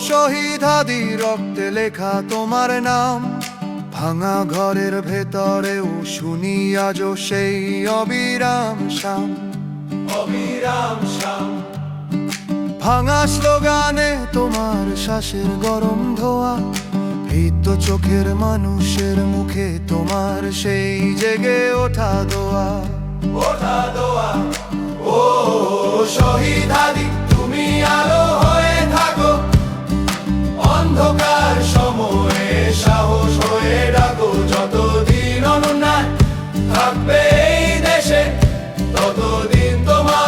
শহীদ হাদি রক্তে লেখা তোমার নাম। ভাঙা ঘরের ভেতরেও শুনি আজও সেই অবিরাম শাম। অবিরাম শাম। ভাঙা স্লোগানে তোমার শ্বাসের গরম ধোয়া। ভীত চোখের মানুষের মুখে তোমার সেই জেগে ওঠা দোয়া। ওঠা দোয়া। থাকবে এই দেশে ততদিন তোমার